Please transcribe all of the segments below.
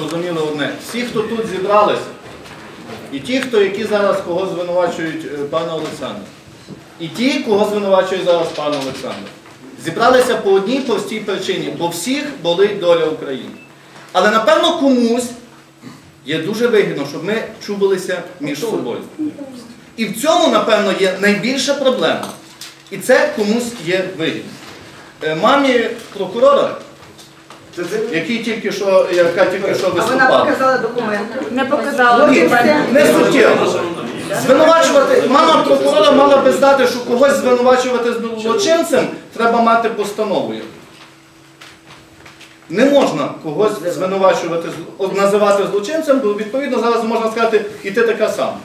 зрозуміли одне. Всі, хто тут зібралися, і ті, хто, які зараз кого звинувачують е, пана Олександра, і ті, кого звинувачує зараз пан Олександр, зібралися по одній простій причині, бо всіх болить доля України. Але напевно комусь є дуже вигідно, щоб ми чубилися між собою. І в цьому, напевно, є найбільша проблема. І це комусь є вигідно. Е, Мамі прокурора, який тільки що, яка тільки що А вона виступала. показала документи. Не показала. Ні, не суттєво. Звинувачувати, мама прокурора мала би знати, що когось звинувачувати злочинцем, треба мати постанову. Не можна когось звинувачувати, зл- називати злочинцем, бо відповідно зараз можна сказати, і ти така сама.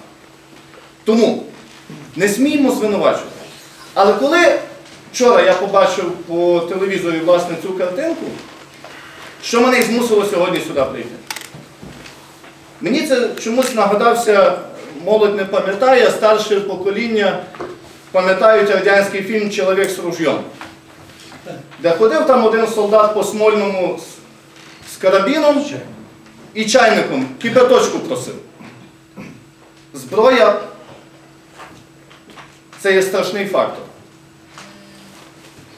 Тому не сміймо звинувачувати. Але коли вчора я побачив по телевізорі власне цю картинку, що мене і змусило сьогодні сюди прийти? Мені це чомусь нагадався, молодь не пам'ятає, старше покоління пам'ятають радянський фільм Чоловік з ружьом, де ходив там один солдат по Смольному з карабіном і чайником, кипяточку просив. Зброя це є страшний фактор.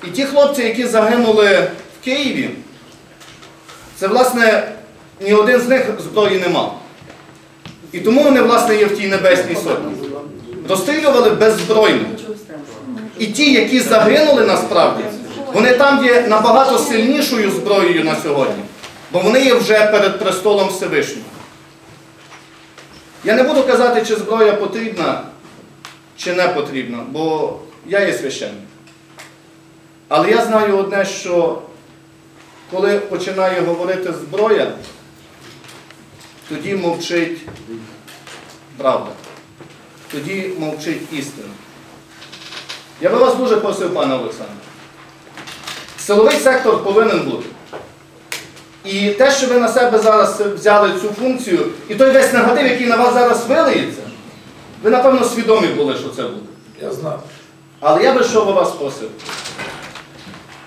І ті хлопці, які загинули в Києві, це, власне, ні один з них зброї не мав. І тому вони, власне, є в тій небесній сотні. Розстрілювали беззбройно. І ті, які загинули насправді, вони там є набагато сильнішою зброєю на сьогодні, бо вони є вже перед престолом Всевишнього. Я не буду казати, чи зброя потрібна, чи не потрібна, бо я є священник. Але я знаю одне, що коли починає говорити зброя, тоді мовчить правда. Тоді мовчить істина. Я би вас дуже просив, пане Олександре. Силовий сектор повинен бути. І те, що ви на себе зараз взяли цю функцію, і той весь негатив, який на вас зараз вилиється, ви, напевно, свідомі були, що це буде. Я знаю. Але я би що би вас просив?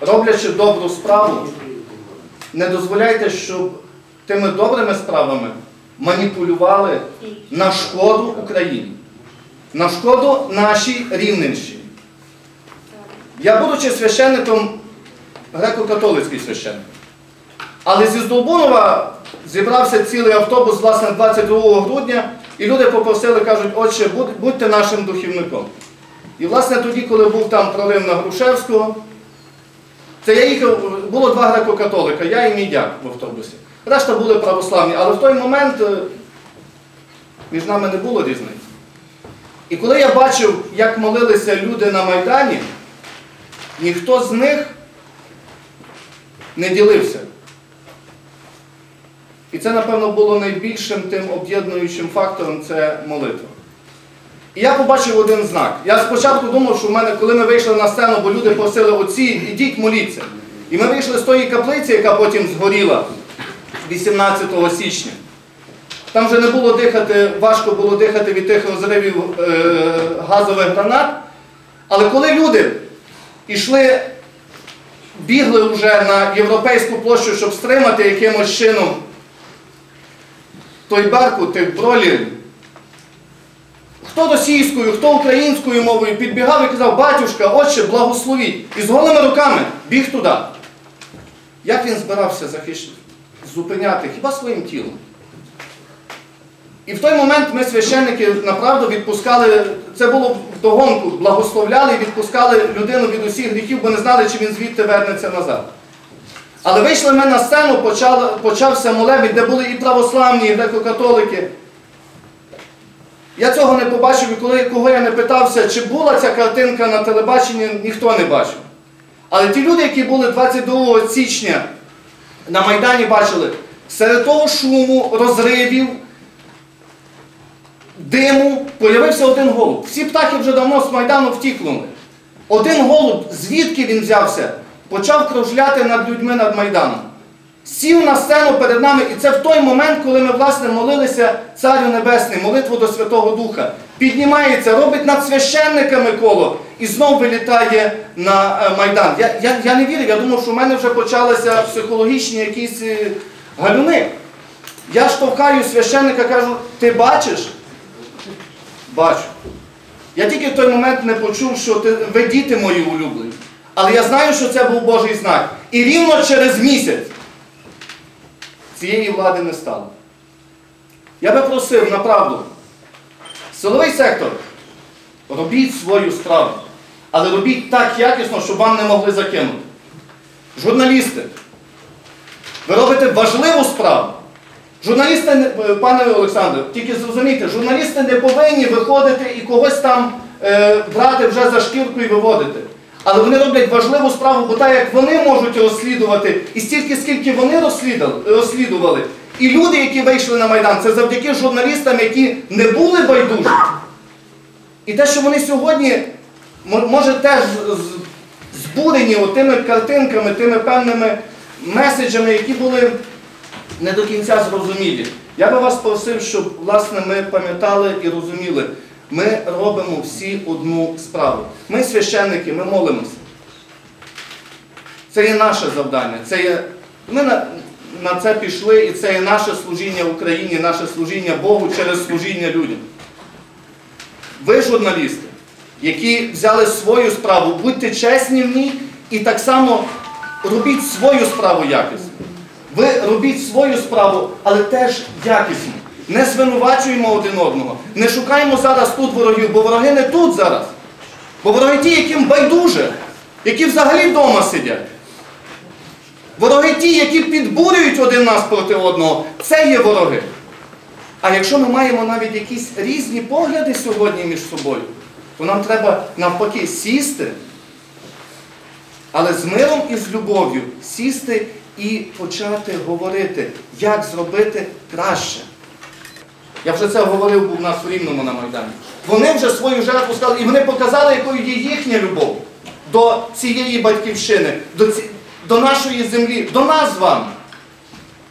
Роблячи добру справу, не дозволяйте, щоб тими добрими справами маніпулювали на шкоду Україні, на шкоду нашій Рівненщині. Я, будучи священником, греко-католицький священник, але зі Здолбунова зібрався цілий автобус, власне, 22 грудня, і люди попросили, кажуть, отче, будьте нашим духівником. І, власне, тоді, коли був там прорив на Грушевського, це я їхав, було два греко-католика, я і мій дяк в автобусі. Решта були православні, але в той момент е, між нами не було різниці. І коли я бачив, як молилися люди на Майдані, ніхто з них не ділився. І це, напевно, було найбільшим тим об'єднуючим фактором це молитва. І я побачив один знак. Я спочатку думав, що в мене, коли ми вийшли на сцену, бо люди просили отці, ідіть моліться. І ми вийшли з тої каплиці, яка потім згоріла 18 січня. Там вже не було дихати, важко було дихати від тих розривів е, газових гранат. Але коли люди йшли, бігли вже на європейську площу, щоб стримати якимось чином той беркут, тих бролів, хто російською, хто українською мовою підбігав і казав, батюшка, отче, благословіть. І з голими руками біг туди. Як він збирався захищ... зупиняти? Хіба своїм тілом? І в той момент ми, священники, направду відпускали, це було вдогонку, благословляли і відпускали людину від усіх гріхів, бо не знали, чи він звідти вернеться назад. Але вийшли ми на сцену, почали, почався молебень, де були і православні, і греко-католики. Я цього не побачив, і коли кого я не питався, чи була ця картинка на телебаченні, ніхто не бачив. Але ті люди, які були 22 січня на Майдані, бачили, серед того шуму, розривів, диму, появився один голуб. Всі птахи вже давно з Майдану втікнули. Один голуб, звідки він взявся, почав кружляти над людьми над Майданом. Сів на сцену перед нами, і це в той момент, коли ми, власне, молилися Царю Небесний, молитву до Святого Духа. Піднімається, робить над священниками коло і знов вилітає на е, Майдан. Я, я, я не вірив, я думав, що в мене вже почалися психологічні якісь е, галюни. Я штовхаю священника, кажу, ти бачиш? Бачу. Я тільки в той момент не почув, що ти, ви діти мої улюблені. Але я знаю, що це був Божий знак. І рівно через місяць цієї влади не стало. Я би просив направду, силовий сектор, робіть свою справу, але робіть так якісно, щоб вам не могли закинути. Журналісти, ви робите важливу справу. Журналісти, е, пане Олександре, тільки зрозумійте, журналісти не повинні виходити і когось там е, брати вже за шкірку і виводити. Але вони роблять важливу справу, бо так як вони можуть розслідувати, і стільки, скільки вони розслідували, і люди, які вийшли на Майдан, це завдяки журналістам, які не були байдужі. І те, що вони сьогодні, мо- може, теж збурені тими картинками, тими певними меседжами, які були не до кінця зрозумілі. Я би вас просив, щоб власне ми пам'ятали і розуміли, ми робимо всі одну справу. Ми священники, ми молимося. Це є наше завдання. Це є... Ми на, на це пішли, і це є наше служіння Україні, наше служіння Богу через служіння людям. Ви, журналісти, які взяли свою справу, будьте чесні в ній і так само робіть свою справу якісно. Ви робіть свою справу, але теж якісно. Не звинувачуємо один одного. Не шукаємо зараз тут ворогів, бо вороги не тут зараз. Бо вороги ті, яким байдуже, які взагалі вдома сидять. Вороги ті, які підбурюють один нас проти одного, це є вороги. А якщо ми маємо навіть якісь різні погляди сьогодні між собою, то нам треба навпаки сісти, але з миром і з любов'ю сісти і почати говорити, як зробити краще. Я вже це говорив був у нас у Рівному на Майдані. Вони вже свою жертву сказали, і вони показали, якою є їхня любов до цієї батьківщини, до, ці, до нашої землі, до нас з вами.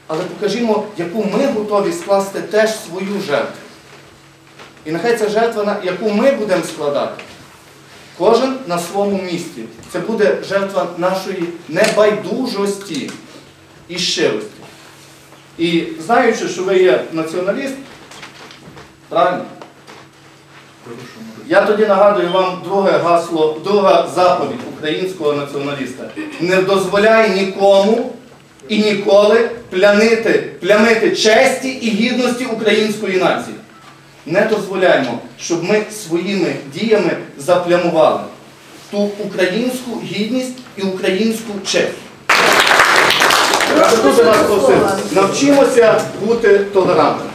Але покажімо, яку ми готові скласти теж свою жертву. І нехай ця жертва, яку ми будемо складати, кожен на своєму місці. Це буде жертва нашої небайдужості і щирості. І знаючи, що ви є націоналіст, правильно? Я тоді нагадую вам друге гасло, друга заповідь українського націоналіста. Не дозволяй нікому і ніколи плянити, плямити честі і гідності української нації. Не дозволяємо, щоб ми своїми діями заплямували ту українську гідність і українську честь. Я дуже вас просив, навчимося бути толерантними.